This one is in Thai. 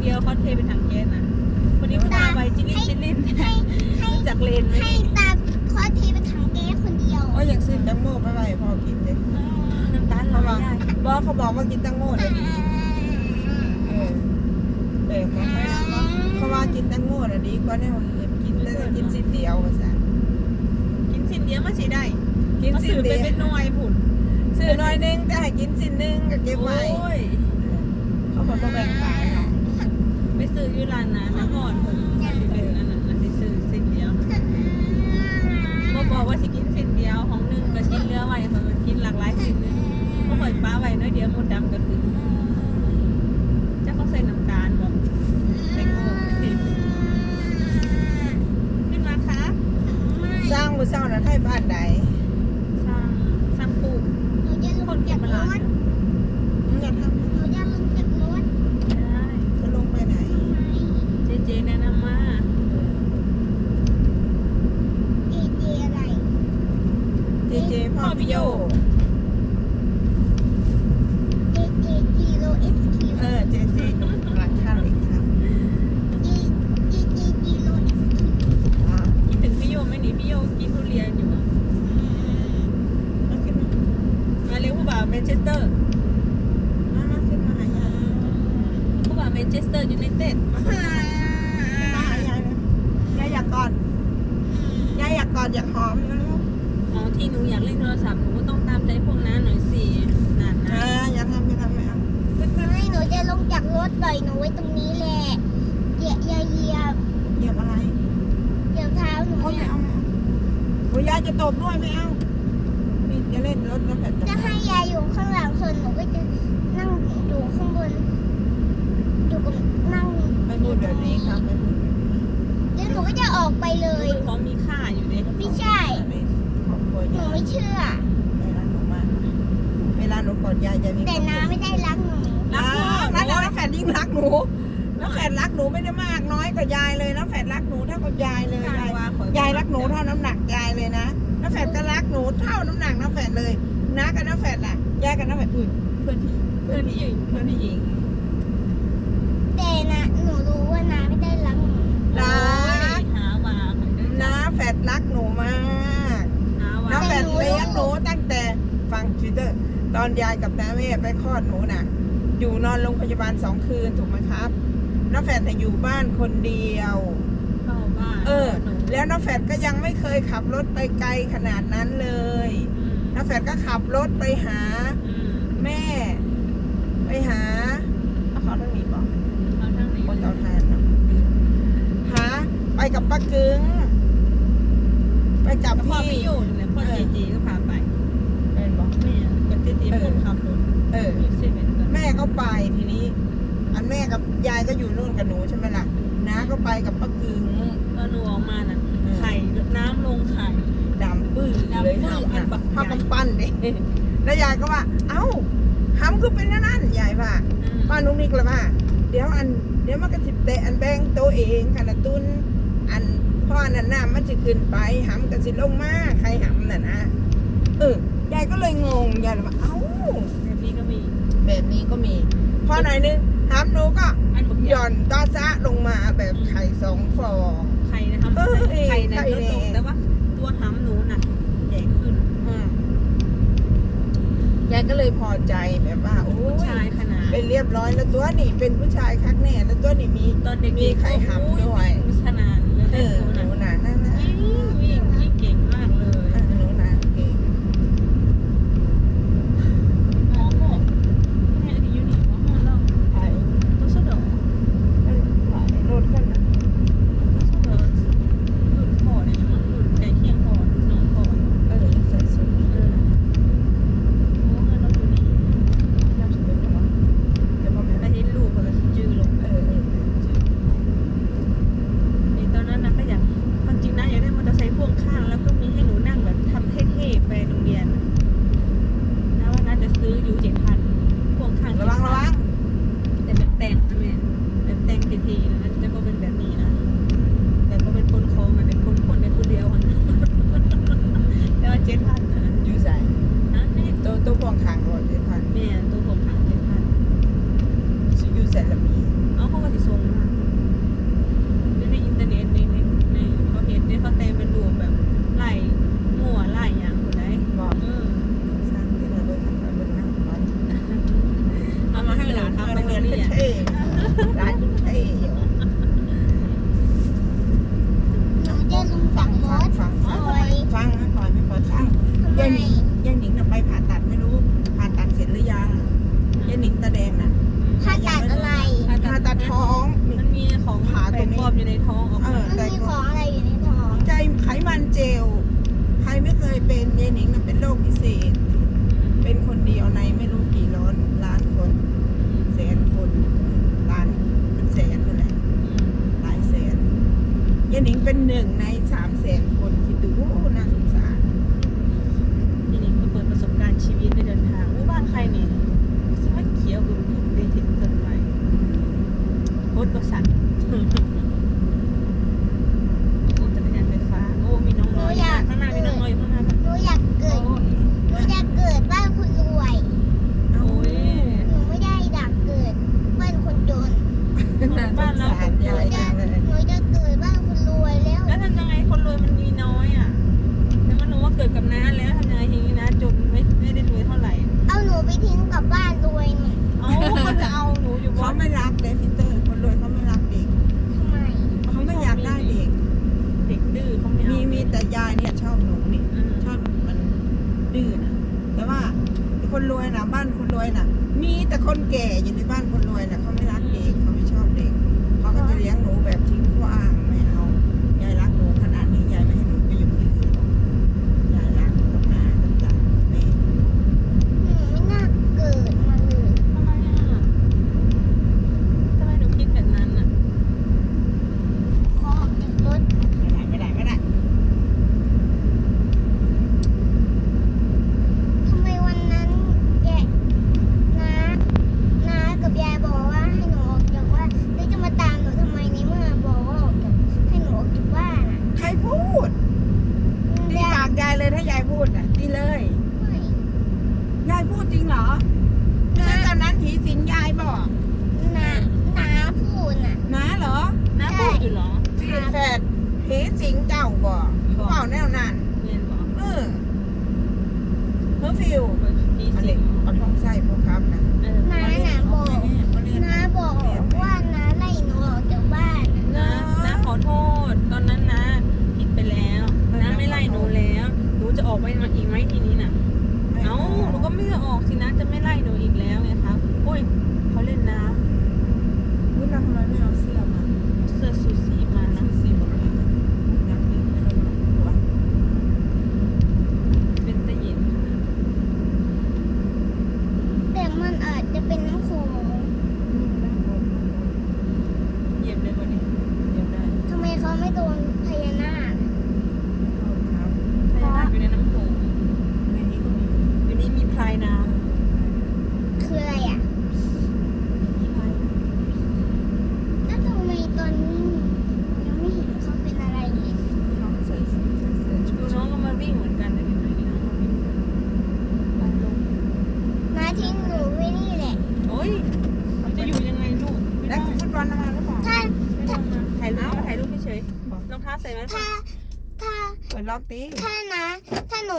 เดียวเขาเทเป็นถังแก๊สนะคนนี้เขาตาไวจิลินจิลินให้ให้รู้จักเลนไหมให้ตาคอเทเป็นถังแก๊สคนเดียวก็อยากซื้อแตงโมไปไว้ให้พ่อกินเลยน้ำตาลเพลอราะยว่าได้บอกเขาบอกว่ากินแตงโมเลยดีเออแปลกไหมเพราะว่ากินแตงโมน่ะดีกว่าแนวอื่นกินแต่กินสิ้นเดียวว่าซะกินสิ้นเดียวมาสิได้ กินมาสิ้นสื่อไปเดียวเป็นหน่วยผุนซื้อหน่อยนึงแต่ให้กินสิ้นนึงก็เก็บไว้โอ้ยเขาบอกว่าแบ่งขายเนาะไป ซื้ออยู่ร้านนะน้ำอ่อนผมเป็นอันนั้นนะไปซื้อสิ่งเดียวบอกว่าสิกินสิ้นเดียวของหนึ่งก็ชิ้นเลือไว้เขาก็กินหลากหลายสิ้นเลยก็ปล่อยป้าไว้น้อยเดียวหมดดำก็คือจะเขาใส่น้ำตาลบอกใส่โง่ขึ้นมาคะ สร้างมือเศร้านะไทยบ้านใด สร้างสร้างปลูก หนูจะล คน ง เก็ จา บ ก มาร ลา ถ น มึงอยากทำ หนูจะลงจากรถ ได้ จะลงไปไหน เจเจแนะนำมา เอเจอะไร เจเจพ่อพี่ โยเอเจจีโรเอสคิวเออเจเจหลังข้างอีกครับเอเจจีจีโรเอสคิวอ่าคิดถึงพี่โยไหม่หนีพี่โยกินทุเรียนอยู่อะมาขึ้นมามาเร็วผู้บ่าวแมนเชสเตอร์มามาขึ้นมาหายายผู้บ่าวแมนเชสเตอร์ยูไนเต็ดมาหายายเลยยายอยากกอดยายอยากกอดอยากหอมนะลูกอ๋อ ที่หนูอยากเล่นโทรศัพท์หนูก็ต้องตามใจพวกนั้นหน่อยสินานอ่านะอย่าทำอย่าทำไม่เอาขึ้นมาไม่หนูจะลงจากรถปล่อยหนูไว้ตรงนี้แหละเหยียบอย่าเหยียบเหยียบอะไรเหยียบเท้าหนูโอ้ยไม่นะเอาไม่เอาโอ้ยยายจะตบด้วยไม่เอานี่จะเล่นรถแล้วแบบจะให้ยายอยู่ข้างหลังส่วนหนูก็จะนั่งอยู่ข้างบนอยู่กับนั่งไม่พูดแบบนี้ครับไม่พูดแบบนี้แล้วหนูก็จะออกไปเลเลยยของมีค่าอยู่เด็ไม่ใช่ ชื่อเวลาหนูมาเวลาหนูกอดยายจะมีแต่น้าไม่ได้รักหนูรักน้าน้าแฝดยิ่งรักหนูน้าแฝดรักหนูไม่ได้มากน้อยกว่ายายเลยน้าแฝดรักหนูเท่ากับยายเลยค่ายายว่าขอยายรักหนูเท่าน้ำหนักยายเลยนะน้าแฝดก็รักหนูเท่าน้ำหนักน้าแฝดเลยน้ากับน้าแฝดล่ะยายกับน้าแฝดอุ้ยเพื่อนพี่เพื่อนพี่หญิงเพื่อนพี่หญิงแต่นะหนูรู้ว่าน้าไม่ได้รักหนูรัโอ้ยกหาว่าขอยเด้อน้าแฝดรักหนูมากหาว่าน้าแฝดเลี้ยงหนูตั้งแต่ฟัง ทวิตเตอร์ตอนยายกับน้าแม่ไปคลอดหนูน่ะ อยู่นอนโรงพยาบาลสองคืนถูกไหมครับน้าแฝดน่ะอยู่บ้านคนเดียว เข้าบ้านเออหนูแล้วน้าแฝดก็ยังไม่เคยขับรถไปไกลขนาดนั้นเลยอืมน้าแฝดก็ขับรถไปหาอืมแม่ ไปหาเอาเขาต้องหนีบอก เอาทางนี้คนเตาทานเนาะหาไปกับป้ากึ้ง ไปกับพ่อพี่ พี่โยนี่แหละพ่อเจเจก็ กันแม่ก็ไปทีนี้ อันแม่กับยายก็อยู่นู่นกับหนูใช่ไหมล่ะน้าก็ไปกับป้ากึ้งตอนหนูออกมาน่ะเออไข่น้ำลงไข่ดำปื้อเลยดำปื้ออันบักใหญ่ห้ากำปั้นเด้แล้วยายก็ว่า เอ้าหำคือเป็นนั่นนั่นยายว่าอืมป้านุกนิกเลยว่า เดี๋ยวอันเดี๋ยวมันก็สิบเตะอันแบงตัวเองขนาดตุนอันพ่ออันนั้นน้ำมันจะขึ้นไปหำก็สิลงมาใครหำน่ะนะเออยายก็เลยงงยายเลยว่าเอ้า แบบนี้ก็มีแบบนี้ก็มี พอหน่อยนึงหำหนูก็อันบักหใหญ่ย่อนตาซะลงมาแบบไข่สองฟอง ไข่นะครับเอ้ยไข่ในไข่ลดลงแน่แต่ว่าตัวหำหนูน่ะใหญ่ขึ้นอืมยายก็เลยพอใจแบบว่าโอ้ผู้ยชายขนาดเป็นเรียบร้อยแล้วตัวนี่เป็นผู้ชายคักแน่แล้วตัวนี่มี ตอนเด็กๆมีไข่หำด้วยขนาดเลยเออหนู นิงเป็นหนึ่งในสามแสนคนคิดดูน่าสงสารเจนิงก็เปิดประสบการณ์ชีวิตในเดินทางว่าบ้านใครนี่สมัยเขียวบุญได้ห็นต้นไม้โคตรประสัน กับน้าแล้วทำยังไงทีนี้นะจนไม่ไม่ได้รวยเท่าไหร่ เอาหนูไปทิ้งกับบ้านรวยเนี่ยเอาเขาจะเอาหนูอยู่บ้านบ้านไม่รักเด็กพีเตอร์คนรวยเขาไม่รักเด็กทำไมเขาไม่อยากได้เด็ก เด็กดื้อเขาไม่เอามีมีแต่ยายเนี่ยชอบหนูนี่อืมชอบมันดื้อนะแต่ว่าคนรวยนะบ้านคนรวยนะมีแต่คนแก่อยู่ในบ้านคนรวยนะเขาไม่รัก คะใส่ไว้ถ้าถ้า เปิดล็อกดิถ้านะ ถ้าหนู